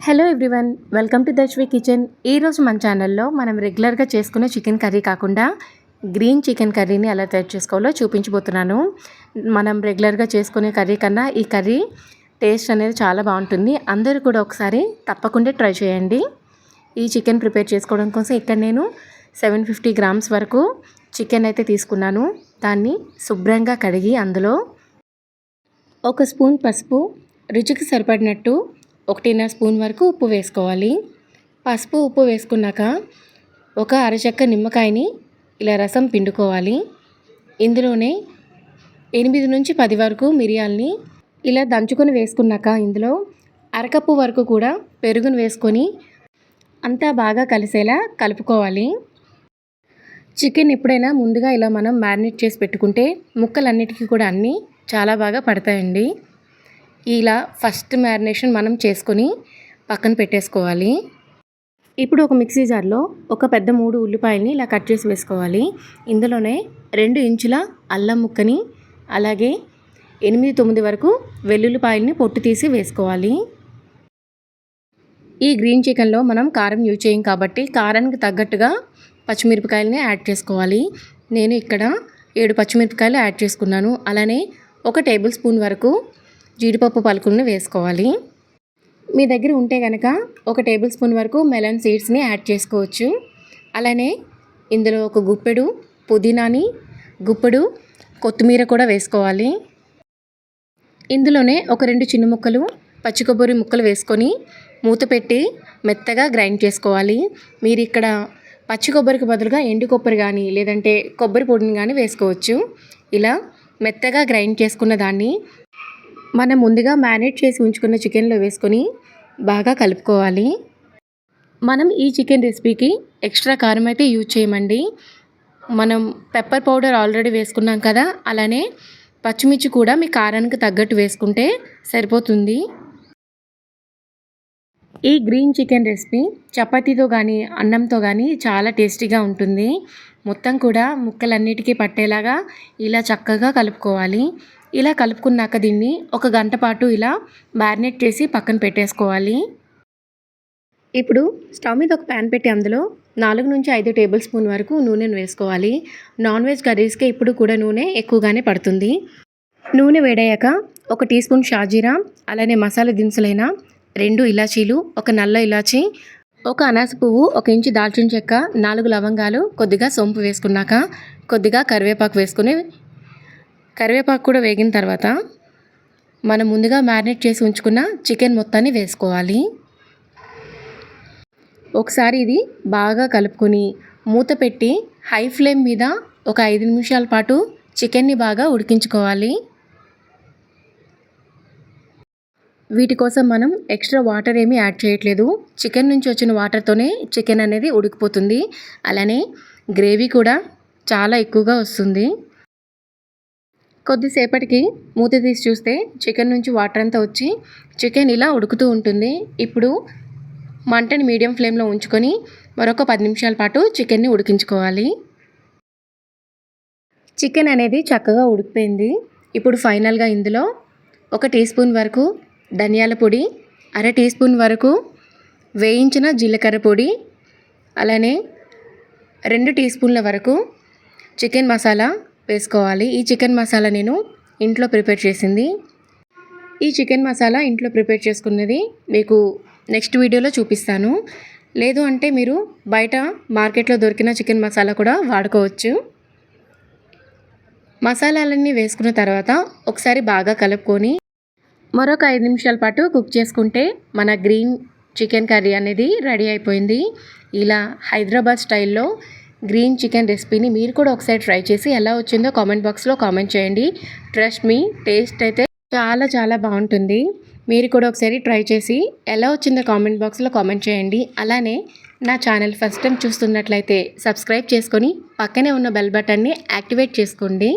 Hello everyone welcome to Dashvi kitchen ఈరోజు మన ఛానల్లో మనం రెగ్యులర్గా చేసుకునే చికెన్ కర్రీ కాకుండా గ్రీన్ చికెన్ కర్రీని ఎలా తయారు చేసుకోవాలో చూపించబోతున్నాను. మనం రెగ్యులర్గా చేసుకునే కర్రీ కన్నా ఈ కర్రీ టేస్ట్ అనేది చాలా బాగుంటుంది. అందరూ కూడా ఒకసారి తప్పకుండా ట్రై చేయండి. ఈ చికెన్ ప్రిపేర్ చేసుకోవడం కోసం ఇక్కడ నేను సెవెన్ ఫిఫ్టీ గ్రామ్స్ వరకు చికెన్ అయితే తీసుకున్నాను. దాన్ని శుభ్రంగా కడిగి అందులో ఒక స్పూన్ పసుపు రుచికి సరిపడినట్టు ఒకటిన్నర స్పూన్ వరకు ఉప్పు వేసుకోవాలి. పసుపు ఉప్పు వేసుకున్నాక ఒక అరచక్క నిమ్మకాయని ఇలా రసం పిండుకోవాలి. ఇందులోనే ఎనిమిది నుంచి పది వరకు మిరియాల్ని ఇలా దంచుకొని వేసుకున్నాక ఇందులో అరకప్పు వరకు కూడా పెరుగును వేసుకొని అంతా బాగా కలిసేలా కలుపుకోవాలి. చికెన్ ఎప్పుడైనా ముందుగా ఇలా మనం మ్యారినేట్ చేసి పెట్టుకుంటే ముక్కలన్నిటికీ కూడా అన్నీ చాలా బాగా పడతాయండి. ఇలా ఫస్ట్ మ్యారినేషన్ మనం చేసుకొని పక్కన పెట్టేసుకోవాలి. ఇప్పుడు ఒక మిక్సీ జార్లో ఒక పెద్ద మూడు ఉల్లిపాయల్ని ఇలా కట్ చేసి వేసుకోవాలి. ఇందులోనే రెండు ఇంచుల అల్లం ముక్కని అలాగే ఎనిమిది తొమ్మిది వరకు వెల్లుల్లిపాయల్ని పొట్టు తీసి వేసుకోవాలి. ఈ గ్రీన్ చికెన్లో మనం కారం యూజ్ చేయం కాబట్టి కారానికి తగ్గట్టుగా పచ్చిమిరపకాయలని యాడ్ చేసుకోవాలి. నేను ఇక్కడ ఏడు పచ్చిమిరపకాయలు యాడ్ చేసుకున్నాను. అలానే ఒక టేబుల్ స్పూన్ వరకు జీడిపప్పు పలుకులను వేసుకోవాలి. మీ దగ్గర ఉంటే కనుక ఒక టేబుల్ స్పూన్ వరకు మెలన్ సీడ్స్ని యాడ్ చేసుకోవచ్చు. అలానే ఇందులో ఒక గుప్పెడు పుదీనాని గుప్పెడు కొత్తిమీర కూడా వేసుకోవాలి. ఇందులోనే ఒక రెండు చిన్న ముక్కలు పచ్చి కొబ్బరి ముక్కలు వేసుకొని మూత పెట్టి మెత్తగా గ్రైండ్ చేసుకోవాలి. మీరు ఇక్కడ పచ్చి కొబ్బరికి బదులుగా ఎండు కొబ్బరి కానీ లేదంటే కొబ్బరి పొడిని కానీ వేసుకోవచ్చు. ఇలా మెత్తగా గ్రైండ్ చేసుకున్న దాన్ని మనం ముందుగా మ్యారినేట్ చేసి ఉంచుకున్న చికెన్లో వేసుకొని బాగా కలుపుకోవాలి. మనం ఈ చికెన్ రెసిపీకి ఎక్స్ట్రా కారం అయితే యూజ్ చేయమండి. మనం పెప్పర్ పౌడర్ ఆల్రెడీ వేసుకున్నాం కదా అలానే పచ్చిమిర్చి కూడా మీ కారానికి తగ్గట్టు వేసుకుంటే సరిపోతుంది. ఈ గ్రీన్ చికెన్ రెసిపీ చపాతీతో కానీ అన్నంతో కానీ చాలా టేస్టీగా ఉంటుంది. మొత్తం కూడా ముక్కలన్నిటికీ పట్టేలాగా ఇలా చక్కగా కలుపుకోవాలి. ఇలా కలుపుకున్నాక దీన్ని ఒక గంట పాటు ఇలా మ్యారినేట్ చేసి పక్కన పెట్టేసుకోవాలి. ఇప్పుడు స్టవ్ మీద ఒక ప్యాన్ పెట్టి అందులో నాలుగు నుంచి ఐదు టేబుల్ స్పూన్ వరకు నూనెను వేసుకోవాలి. నాన్ వెజ్ కర్రీస్కి ఇప్పుడు కూడా నూనె ఎక్కువగానే పడుతుంది. నూనె వేడయ్యాక ఒక టీ స్పూన్ షాజీరా అలానే మసాలా దినుసులైన రెండు ఇలాచీలు ఒక నల్ల ఇలాచీ ఒక అనాస పువ్వు ఒక ఇంచు దాల్చిన చెక్క నాలుగు లవంగాలు కొద్దిగా సోంపు వేసుకున్నాక కొద్దిగా కరివేపాకు వేసుకుని కరివేపాకు కూడా వేగిన తర్వాత మనం ముందుగా మ్యారినేట్ చేసి ఉంచుకున్న చికెన్ మొత్తాన్ని వేసుకోవాలి. ఒకసారి ఇది బాగా కలుపుకొని మూత పెట్టి హై ఫ్లేమ్ మీద ఒక ఐదు నిమిషాల పాటు చికెన్ని బాగా ఉడికించుకోవాలి. వీటి కోసం మనం ఎక్స్ట్రా వాటర్ ఏమీ యాడ్ చేయట్లేదు. చికెన్ నుంచి వచ్చిన వాటర్తోనే చికెన్ అనేది ఉడికిపోతుంది. అలానే గ్రేవీ కూడా చాలా ఎక్కువగా వస్తుంది. కొద్దిసేపటికి మూత తీసి చూస్తే చికెన్ నుంచి వాటర్ అంతా వచ్చి చికెన్ ఇలా ఉడుకుతూ ఉంటుంది. ఇప్పుడు మంటని మీడియం ఫ్లేమ్లో ఉంచుకొని మరొక పది నిమిషాల పాటు చికెన్ని ఉడికించుకోవాలి. చికెన్ అనేది చక్కగా ఉడికిపోయింది. ఇప్పుడు ఫైనల్గా ఇందులో ఒక టీ స్పూన్ వరకు ధనియాల పొడి అర టీ స్పూన్ వరకు వేయించిన జీలకర్ర పొడి అలానే రెండు టీ స్పూన్ల వరకు చికెన్ మసాలా వేసుకోవాలి. ఈ చికెన్ మసాలా నేను ఇంట్లో ప్రిపేర్ చేసింది. ఈ చికెన్ మసాలా ఇంట్లో ప్రిపేర్ చేసుకున్నది మీకు నెక్స్ట్ వీడియోలో చూపిస్తాను. లేదు అంటే మీరు బయట మార్కెట్లో దొరికిన చికెన్ మసాలా కూడా వాడుకోవచ్చు. మసాలాలన్నీ వేసుకున్న తర్వాత ఒకసారి బాగా కలుపుకొని మరొక ఐదు నిమిషాల పాటు కుక్ చేసుకుంటే మన గ్రీన్ చికెన్ కర్రీ అనేది రెడీ అయిపోయింది. ఇలా హైదరాబాద్ స్టైల్లో గ్రీన్ చికెన్ రెసిపీని మీరు కూడా ఒకసారి ట్రై చేసి ఎలా వచ్చిందో కామెంట్ బాక్స్లో కామెంట్ చేయండి. ట్రస్ట్ మీ టేస్ట్ అయితే చాలా చాలా బాగుంటుంది. మీరు కూడా ఒకసారి ట్రై చేసి ఎలా వచ్చిందో కామెంట్ బాక్స్లో కామెంట్ చేయండి. అలానే నా ఛానల్ ఫస్ట్ టైం చూస్తున్నట్లయితే సబ్స్క్రైబ్ చేసుకొని పక్కనే ఉన్న బెల్ బటన్ని యాక్టివేట్ చేసుకోండి.